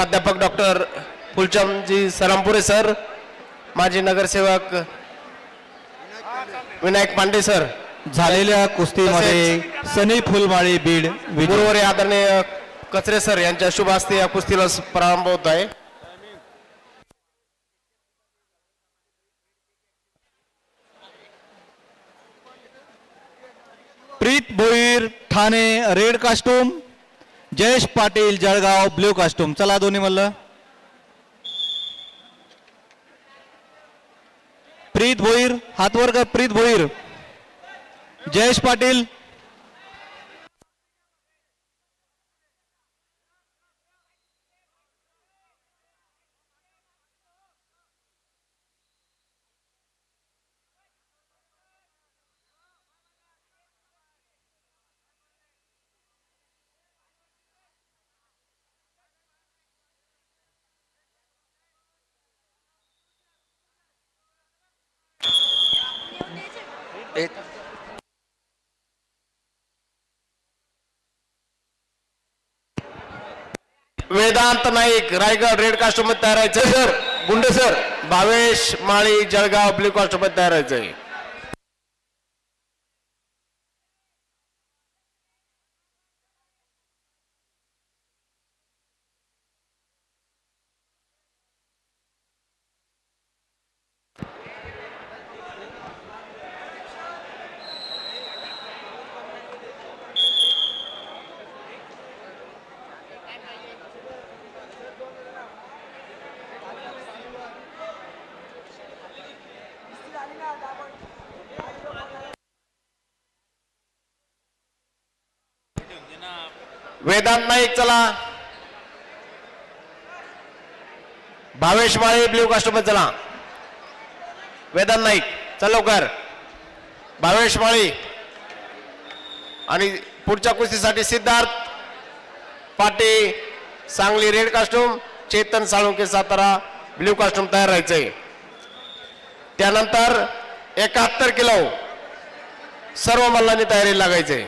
प्राध्यापक doctor फुलचंदजी सरामपुरे sir माजी नगरसेवक विनायक पांडे सर. झालेल्या कुस्तीमध्ये सनी फुलमाळी बीड गुरुवारी आदरणीय कचरे सर यांच्या शुभ हस्ते या कुस्तीला प्रारंभ होत आहे. Preet Bhoir Thane red costume. Jayesh Patil Jalgaon blue costume चला दोन्ही मल्ल. प्रीत भोईर हातवर कर प्रीत भोईर. जयेश पाटील वेदांत नाईक रायगड रेड कास्टूममध्ये तयार व्हायचं sir. Gunde sir. Bhavesh Mali Jalgaon blue कास्टूममध्ये तयार वेदांत नाईक चला. भावेश माळी ब्ल्यू कास्टमध्ये चला. वेदांत नाईक चल लवकर. भावेश माळी. आणि पुढच्या कुस्तीसाठी Siddharth Pate Sangli red costume Chetan Salunke Satara blue costume तयार राहायचंय. त्यानंतर एकाहत्तर किलो सर्व मल्लांनी तयारी लागायचे.